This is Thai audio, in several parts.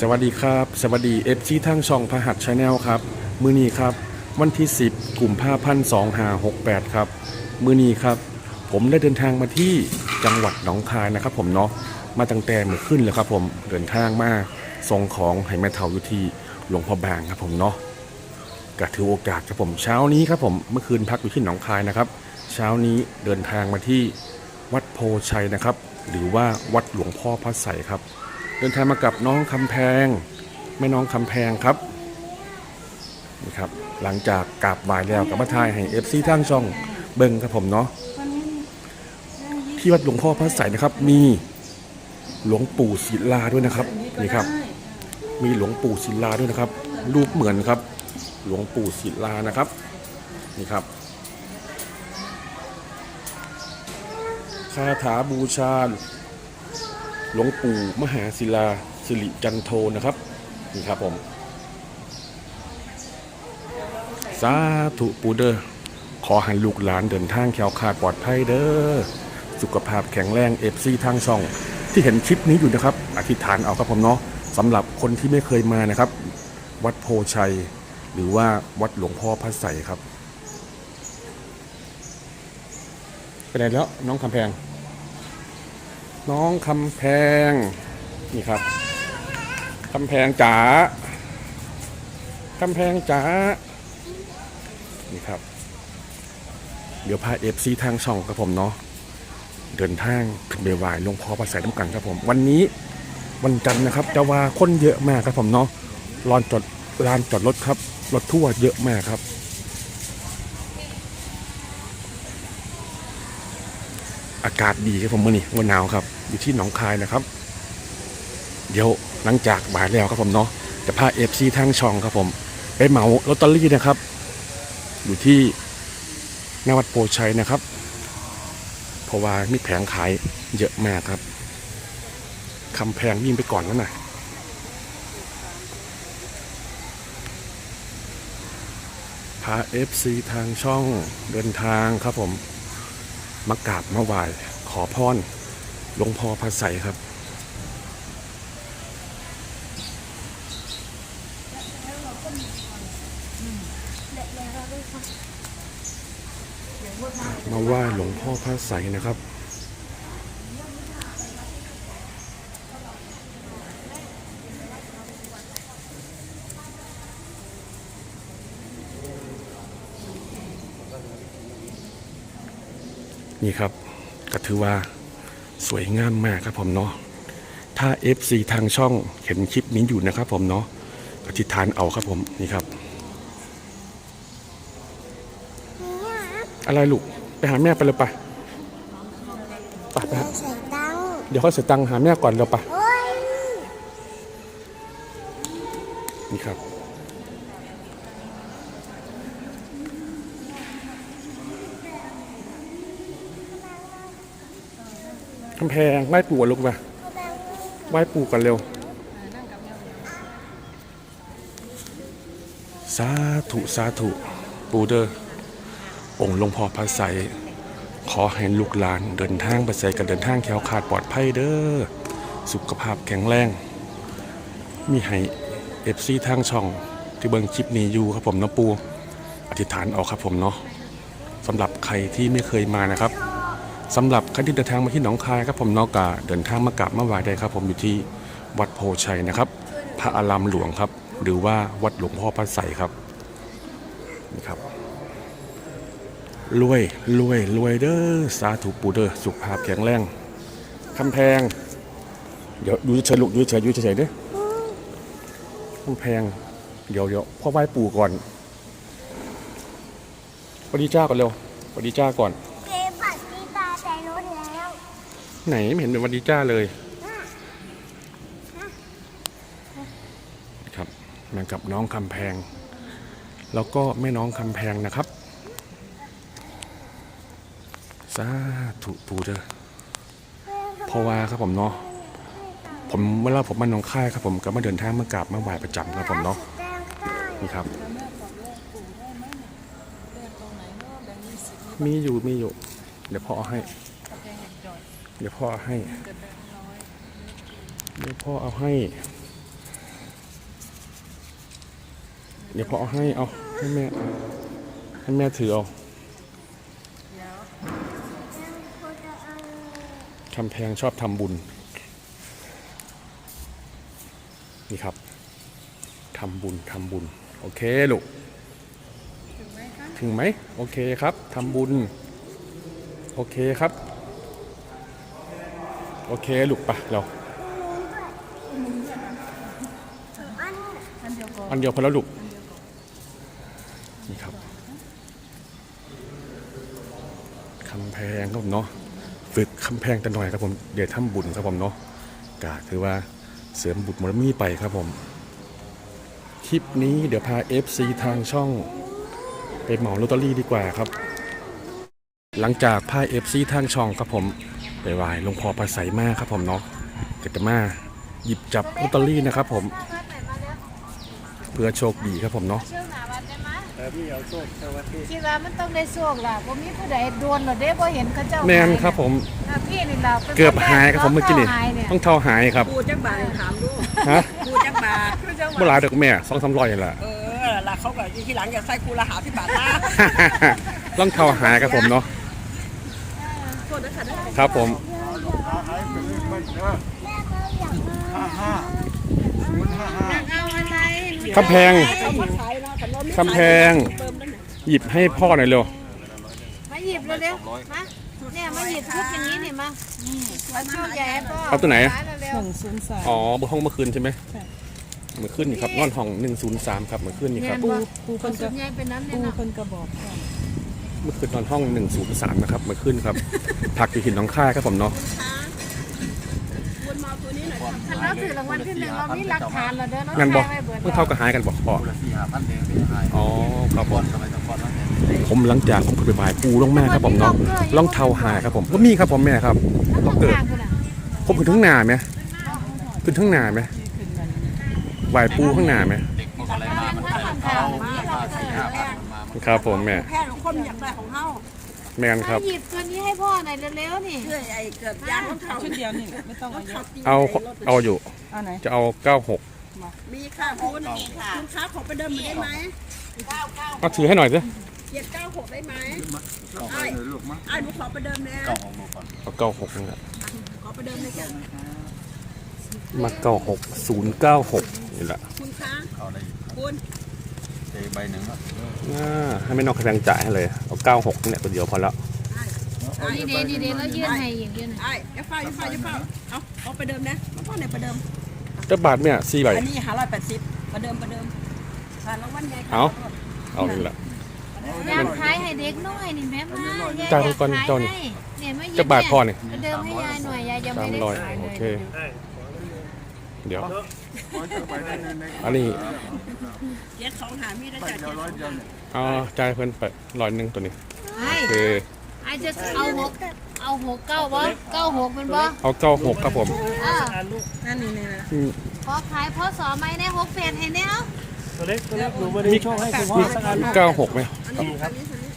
สวัสดีครับ สวัสดีเอฟซีทางช่องพหัสชาแนลครับ มือนี้ครับ วันที่ 10กลุ่มผ้าพันสองหาหกแปดครับ มือนี้ครับ ผมได้เดินทางมาที่จังหวัดหนองคายนะครับ ผมเนาะมาตั้งแต่เมื่อขึ้นเลยครับผมเดินทางมาส่งของให้แม่เฒ่าอยู่ที่หลวงพ่อบางครับผมเนาะก็ถือโอกาสครับผมเช้านี้ครับผมเมื่อคืนพักอยู่ที่หนองคายนะครับ เช้านี้เดินทางมาที่วัดโพชัยนะครับ หรือว่าวัดหลวงพ่อพระไสครับ เดินทางมากับน้องคำแพงแม่น้องคำแพงครับนี่ครับ หลังจากกราบไหว้แล้วกับมาทายให้เอฟซีทางช่องเบิ้งครับผมเนาะที่วัดหลวงพ่อพระไสยนะครับ มีหลวงปู่ศิลาด้วยนะครับนี่ครับ มีหลวงปู่ศิลาด้วยนะครับ รูปเหมือนครับ หลวงปู่ศิลานะครับนี่ครับคาถาบูชา หลวงปู่มหาศิลาสิริจันโทนะครับนี่ครับผมสาธุปูเดอร์ขอให้ลูกหลานเดินทางแคล้วคลาดปลอดภัยเด้อสุขภาพแข็งแรงเอฟซีทางช่อง ที่เห็นคลิปนี้อยู่นะครับ อธิษฐานเอาครับผมเนาะสำหรับคนที่ไม่เคยมานะครับ วัดโพชัย หรือว่าวัดหลวงพ่อพระไสครับไปไหนแล้วน้องคำแพง น้องคำแพง นี่ครับคำแพงจ๋าคำแพงจ๋านี่ครับ เดี๋ยวพาเอฟซีทางช่องกับผมเนาะเดินทางขึ้นไปไหว้หลวงพ่อพระไสยน้ำกันครับผม วันนี้วันจันทร์นะครับ จะว่าคนเยอะมากครับผมเนาะลานจอดลานจอดรถครับรถทั่วร์เยอะมากครับ อากาศดีครับผมมื่อนี้วันหนาวครับ อยู่ที่หนองคายนะครับ เดี๋ยวหลังจากบ่ายแล้วครับผมเนาะจะพาเอฟซีทางช่องครับผม ไปเหมาลอตเตอรี่นะครับ อยู่ที่หนาวัดโพชัยนะครับ เพราะว่ามีแผงขายเยอะมากครับคำแพงวิ่งไปก่อนแล้วนะพาเอฟซีทางช่องเดินทางครับผม มากราบมาไหว้ขอพรหลวงพ่อพระใสครับ มาไหว้หลวงพ่อพระใสนะครับ นี่ครับก็ถือว่าสวยงามมากครับผมเนาะถ้า FC ทางช่องเห็นคลิปนี้อยู่นะครับผมเนาะอธิษฐานเอาครับผมนี่ครับ อะไรลูกไปหาแม่ไปเลยปะไปไปหาใส่ตังค์เดี๋ยวเขาเสียตังค์หาแม่ก่อนเร็วปะโอ้ยนี่ครับ กำแพงไหว้ปู่ก่อนลูกมาไหว้ปู่กันเร็ว สาธุสาธุปูเดอร์องค์หลวงพ่อพระไสยขอให้ลูกหลานเดินทางไปใส่กันเดินทางแคล้วคลาดปลอดภัยเด้อสุขภาพแข็งแรง มีให้เอฟซีทางช่องที่เบิ่งคลิปนี้อยู่ครับผมนะปูอธิษฐานเอาครับผมเนาะสำหรับใครที่ไม่เคยมานะครับ สำหรับใครที่เดินทางมาที่หนองคายครับผมนอกกาเดินทางมากราบมาไหว้ได้ครับ ผมอยู่ที่วัดโพชัยนะครับ พระอารามหลวงครับ หรือว่าวัดหลวงพ่อพระไสครับนี่ครับรวยรวยรวยเด้อสาธุปูเด้อสุขภาพแข็งแรงคำแพง เดี๋ยวอยู่เฉยลูกอยู่เฉยยูเฉยเด้อกำแพง เดี๋ยวเดี๋ยวพ่อไหว้ปู่ก่อนสวัสดีจ้าก่อนเร็วสวัสดีจ้าก่อน เก็บบัตรที่ตาใส่รถแล้ว ไหนไม่เห็นเป็นวัสดีจ้าเลยครับมากับน้องคำแพง แล้วก็แม่น้องคำแพงนะครับสาธุปูเด้อพราะว่าครับผมเนาะผมเวลาผมมาหนองค่ายครับผมก็มาเดินทางมากราบมาไหว้ประจำครับผมเนาะนี่ครับ มีอยู่มีอยู่ เดี๋ยวพ่อเอาให้ เดี๋ยวพ่อเอาให้ เดี๋ยวพ่อเอาให้เดี๋ยวพอเอาให้เอาให้แม่ ให้แม่ถือเอายังควรจะเอาคำแพงชอบทำบุญ นี่ครับทำบุญทำบุญ โอเคลูก ถึงไหมโอเคครับทำบุญ โอเคครับ โอเคลูกปะเราอันเดียวพอแล้วลูกนี่ครับคำแพงครับผมเนาะฝึกคำแพงกันหน่อยครับผมเดี๋ยวทำบุญครับผมเนาะกาถือว่าเสริมบุญมรมีไปครับผม คลิปนี้เดี๋ยวพา FC ทางช่องไปเหมาลอตเตอรี่ดีกว่าครับ หลังจากพา FC ทางช่องครับผม ไปไหว้หลวงพ่อประไสมากครับผมเนาะก็จะมาหยิบจับลอตเตอรี่นะครับผม เพื่อโชคดีครับผมเนาะเชื่อหนาวันได้ไหมแต่พี่เอาโชคสวัสดีคิดว่ามันต้องได้โชคล่ะบ่มีผู้ใดโดนหรอเด้บ่เห็นเขาเจ้าแมนครับผมหน้าพี่นี่ล่ะป็นเกือบหายครับผมเมื่อกี้นี่ หายเนี่ยต้องเท่าหายครับ กูจักบาทถามดูฮะ กูจักบาทเมื่อไหรเด็กแม่สองสามร้อยนี่แหละ เออละเขาก็ที่หลังอย่าใส่กูละหาที่บาทนะ ต้องเท่าหายครับผมเนาะโทษนะ คะเด้อครับผมเอาให้ไปเลยมันเด้อแม่ก็อยากมาห้าห้าศูนย์ห้าห้าเอาอะไรคำแพงเขามาขายเนาะแต่เราไม่คำแพงเติมนั่นน่ะหยิบให้พ่อหน่อยเร็วมาหยิบเร็วๆมาเนี่ยมาหยิบชุดอย่างนี้นี่มามาโชคใหญ่ให้พ่อเอาตัวไหนขายเร็วอ๋อเบอร์ห้องเมื่อคืนใช่ไหมเมื่อคืนนี่ครับนอนห้อง103ครับเมื่อคืนนี่ๆครับปูปูคนชุดใหญ่เป็นน้ำเนี่ยเนาะ เมื่อคืนนอนห้อง 103 นะครับเมื่อคืนครับ ผักอยู่หินน้องค่ายครับผมเนาะคุณมาเอาตัวนี้หน่อยครับถ้าเราถือรางวัลที่หนึ่งเรามีหลักฐานแล้วเด้อเนาะงั้นบอกแชร์ไว้เบิดเมื่อเท่ากับหายกันบอกพ่อคนละสี่ห้าพันเองไม่ให้อ๋อครับผมทำไมต้องก่อนว่าเนี่ยผมหลังจากผมไปบายปูลงมาครับผมเนาะล่องเทาหายครับผมก็มีครับผมแม่ครับ แล้วล็ขออกงเกิดกลางคือน่ะผมขึ้นทั้งหนาไหมขึ้นทั้งหนาไหมไหวปูข้างหนาไหมเด็กมันอะไรมา มันได้เขามาสี่ห้าพันมามัน ครับผมแม่ แพทย์ของคนอยากได้ของเฮาแมนครับมาหยิบตัวนี้ให้พ่อหน่อยเร็วๆนี่ เพื่อไอ้เกิดยางของเขาชุดเดียวนี่ไม่ต้องเอาเยอะเอาเอาอยู่ เอาไหนจะเอา 96มีค่ะคุณคุณค้าขอไปเดิมได้ไหมเอาถือให้หน่อยสิเจ็ดเก้าหกได้ไหมเก้าหกเลยลูกมั้งไอ้หนูขอไปเดิมแน่เก้าหกลูกก่อนเอา96นี่แหละขอไปเดิมเลยจ้ะมา96 096นี่แหละคุณค้าเข้าได้อีกคุณเจใบหนึ่งแล้วอ่าให้ไม่นอกกระแงจ่ายให้เลย เอา96นี่แหละตัวเดียวพอแล้วนี่เดนี่เดแล้วยื่นให้อย่างเดียวน่ะไอ้อย่าเฝ้าอย่าเฝ้าอย่าเฝ้าเอาเอาไปเดิมนะมาพ่อเนี่ยไปเดิมเจ้าบาทเนี่ย4ใบอันนี้หาร้อยแปดสิบประเดิมประเดิมผ่านรางวัลใหญ่เอาเอานี่แหละอยากขายให้เด็กน้อยนี่แม่มาจ่ายไปก่อนเจ้านี่เนี่ยไม่เจ้าบาทพ่อนี่เดิมให้ยายหน่อยยายยังไม่ได้300ขายเลโอยเค เดี๋ยวไปได้ในในอันนี้เจ็ดสองหามีได้จ่ายเดียวเจ็ดร้อยเดียวเอาจ่ายเพิ่นไปร้อยหนึงตัวนี้ไอ้โอเคไอ้จะเอาหกเอาหกเก้าบ่เก้าหกเป็นบ่เอา96ครับผมอ่านั่นนี่นี่นะอืมพอขายพอสอไหมเนี่ยหกเปลี่ยนให้เนี่ยเอาตัวเล็กตัวเล็กหนูไม่ได้โชคให้คุณพ่อสักอัน96ไหมอันนี้อันนี้อันนี้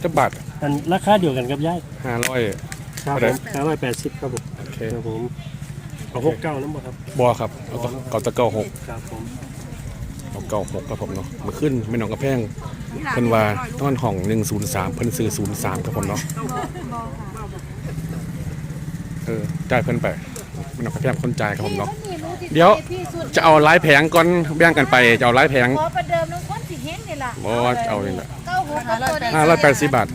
เจ้าบาทอันราคาเดียวกันกับย่าย500ครับเท่าไหร่ห้าร้อยแปดสิบครับผมโอเคครับผม เอาหกเก้าแล้วบ่ครับบอครับเอาตเอาตะเก้าหกครับผมเอาเก้าหกครับผมเนาะมาขึ้นไม่นองกระแพงเพิ่นว่าต้อนห้องหนึ่งศูนย์สามเพิ่นซื้อศูนย์สามครับผมเนาะเออจ่ายเพิ่นไปไม่นองกระแพงคนจ่ายครับผมเนาะเดี๋ยวจะเอาไล่แผงก่อนแบ่งกันไปจะเอาไล่แผงขอประเดิมน้องคนสิเห็นนี่ล่ะบ่เอานี่แหละเก้าหกกับตัวนี้ห้าร้อยแปดสิบบาท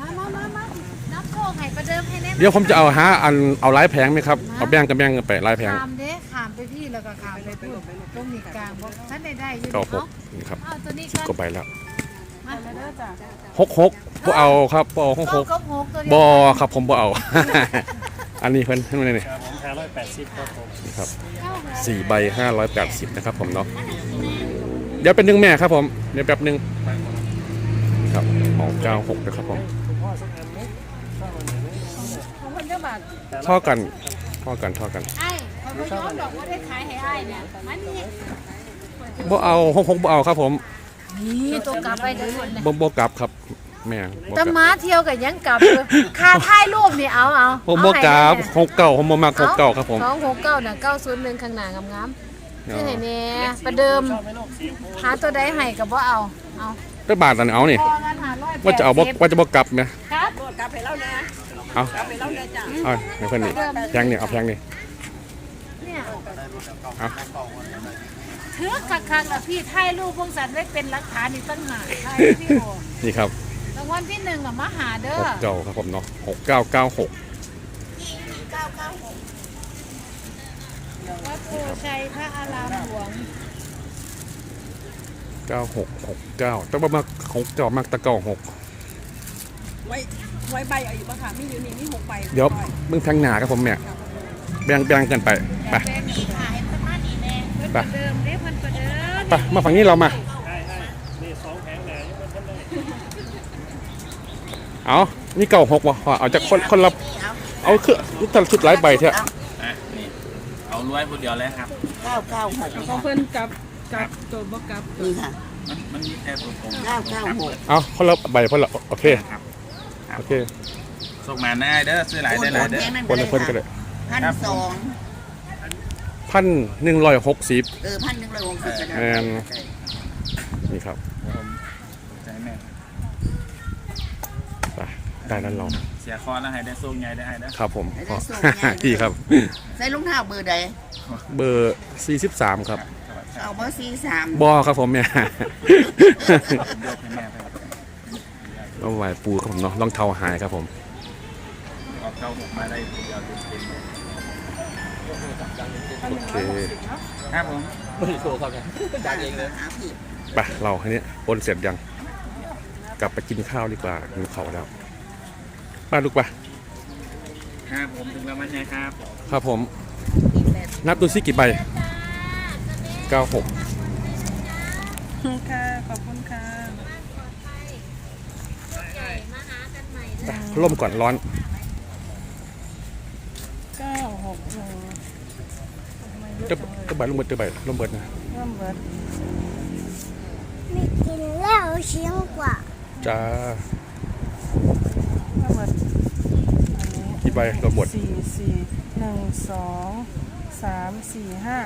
มามามามานับโชคให้ประ เดิมให้แน่เดี๋ยวผมจะเอาหาอันเอาไล่แผงไหมครับเอาแบ่งกันแบ่งกันไปไล่แผงขามเด้ขามไปพี่แล้วก็ขามไปพูดตรงนี้กลางบอกท่านได้ได้อยู่เก้าหเนาะกนี่ครับเอาตัวนี้สิบกันกว่าใบแล้วมาเด้อจ้ะหกหกบ่เอาครับบ่เอาหกหเก้ากกับหกตัวเดีบ่ยวครับผมบ่เอา อันนี้เพิ่นให้มาเลยนี่ครับผมห้าร้อยแปดสิบครับผมครับเก้าหกสี่ใบห้าร้อยแปดสิบนะครับผมเนาะเดี๋ยวเป็นหนึ่งแม่ครับผมเดี๋ยวแป๊บหนึ่งครับสองเก้าหกนะครับผมคุณพ่อสักอันไหม ของคนเจ้าบาทเท่ากันเท่ากันเท่ากันไอ้ขอพย้อมดอกว่าได้ขายให้ไอ้เนี่ยมันนี่บ่เอาหกหกบ่เอาครับผมนี่ตัวกลับไปกันหมดเลยบ่บ่กลับครับแม่บ่กแต่ลับม้าเที่ยวกับยังกลับเลยค่าถ่ายรูปนี่เอาเอาผมบ่กลับหกเก้าผมบ่มักหกเก้าครับผมสองหกเก้าน่ะเก้าศูนย์หนึ่งข้างหน้างามที่ไหนเนี่ยประเดิมหาตัวใดให้กับว่าเอาเอาได้บาทอันเอานี่ พอกันหาร้อยว่าจะเอาบ่ว่าจะบ่กลับไหมครับ กลับไปแล้วนะเอากลับไปแล้วนะจ้ะเอาให้เพิ่นนี่แพงนี่เอาแพงนี่เนี่ยเอาถือคักๆแล้วพี่ถ่ายรูปพงสันไว้เป็นหลักฐานอีกตั้งหากถ่ายพี่โอนี่ครับรางวัลที่หนึ่งอะมาหาเด้อหกเก้าครับผมเนาะหกเก้าเก้าหกวัดโพชัยพระอารามหลวงเก้าหกหกเก้าแต่ว่ามาหกเก้ามากตะเก้าหกไว้ ไว้ใบเอาอยู่ปะค่ะมีอยู่นี่มีหกใบเดี๋ยวมึงแพงหนาครับผมเนี่ยแบ่งแบ่งกันไปไปแบงค์นี่ขายประมาณนี้แน่เพิ่นไปประเดิมเด้เพิ่นประเดิมไปมาฝั่งนี้เรามาได้ได้นี่สองแผงแหน่ยังไม่ทันได้เอานี่เก้าหกวะเอาจากคนคนละเอาคือนี่แต่ละชุดหลายใบเถอะอะนี่เอารวยคนเดียวเลยครับเก้าเก้าหกของเพิ่นกับกับตัวบ่กับนี่ค่ะมันมันมีแต่ตัวผมเก้าเก้าหกเอาคนละใบคนละโอเคครับ โอเคส่งมาได้เด้อซื้อหลายได้หลายเด้อคนละคนก็ได้พันสองพันหนึ่งร้อยหกสิบเออพันหนึ่งร้อยหกสิบก็ได้แม่นนี่ครับใจแม่ไปได้นั้นเราเสียคอแล้วให้ได้ส่งใหญ่ได้ให้เด้อครับผมอ๋อดีครับใส่รองเท้าเบอร์ใดเบอร์43ครับเอาเบอร์สี่สามบอครับผมเนี่ยย กให้แม่ไปเอาไว้ปูครับผมเนาะรองเท้าหายครับผมออกเก้าหกมาได้คนเดียวเต็มๆเลยโอเคครับผมหาผิดไปเราคันนี้โอนเสร็จยัง กลับไปกินข้าวดีกว่าหิวเขาวแล้วไป้าลูกไปครับผมถึงแล้วมันไงครับ ครับผม นับดูซิกี่ใบ96ค่ะ ขอบคุณค่ะ ร่มก่อนร้อนเก้าหกหนึ่งเจะจะใบร่มเบิดเจะใบร่มเบิดนะเริ่มเบิดไม่กินแล้วเชียงกว่าจ้าเริ่มเบิดอันนี้กี่ใบร่มเบิดสี่สี่หนึ่งสองสามสี่ห้า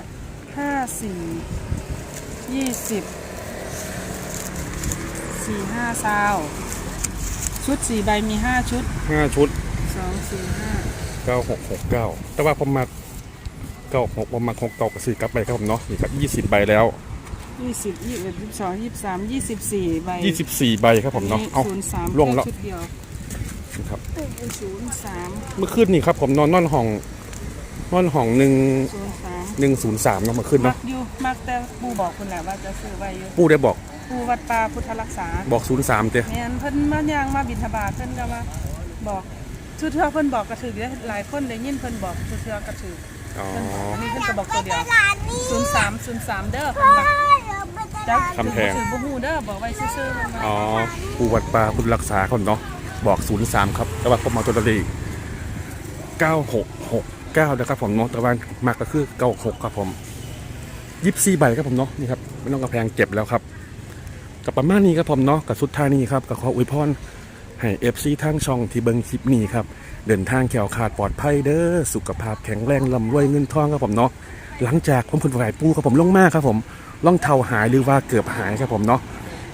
ห้าสี่ยี่สิบสี่ห้าซาว ชุดสี่ใบมีห้าชุด5ชุดสองสี่ห้า9669แต่ว่าผมมา96ผมมา69กับ4กลับไปครับผมเนาะนี่ครับ20 ใบแล้วยี่สิบยี่สิบเอ็ดยี่สิบสองยี่สิบสามยี่สิบสี่ใบ24ใบครับผมเนาะเอาศูนย์สามล่วงแล้วชุดเดียวครับศูนย์สามเมื่อคืนนี่ครับผมนอนนอนห้องนอนห้องหนึ่งศูนย์สามหนึ่งศูนย์สามเนาะเมื่อคืนมัเนาะกอยู่มักแต่ปูบอกคุณแหละว่าจะซื้อไว้อยู่ ปู่ได้บอก ปูวัดป่าพุทธรักษาบอกศูนย์สามเจ้แม่นเพิ่นมายางมาบิณฑบาตเพิ่นก็มาบอกทุกเทื่อเพิ่นบอกกระถือเด้อหลายคนได้ยินเพิ่นบอกทุกเทื่อกระถืออ๋อ เพิ่นบอกอันนี้เพิ่นก็บอกตัวเดียวร้านนี้ศูนย์สามศูนย์สามเด้อเพิ่นบอกเราไปตจักลาดคำแพง ถือบ่ฮู้เด้อบอกไว้ซื่อๆเพิ่นว่าอ๋อปู่วัดป่าพุทธรักษาคนเนาะบอกศูนย์สามครับแต่ว่าผมมาตัวเลขเก้าหกหกเก้านะครับผมเนาะแต่ว่ามากก็คือเก้าหกครับผมยิบสี่ใบครับผมเนาะนี่ครับไม่ต้องกระแพงเก็บแล้วครับ กับประมาณนี้ครับผมเนาะกับสุดท้ายนี้ครับกับขออวยพรให้เอฟซีทางช่องที่เบิงคลิปนี้ครับเดินทางแขวขาดปลอดภัยเด้อสุขภาพแข็งแรงลำรวยเงินทองครับผมเนาะหลังจากผมคุณฝ่ายปูครับผมลงมากครับผมล่องเทาหายหรือว่าเกือบหายครับผมเนาะ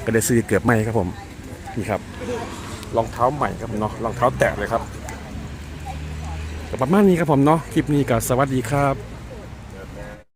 ก็ได้ซื้อเกือบใหม่ครับผมนี่ครับรองเท้าใหม่ครับผมเนาะรองเท้าแตะเลยครับก็ประมาณนี้ครับผมเนาะคลิปนี้ก็สวัสดีครับ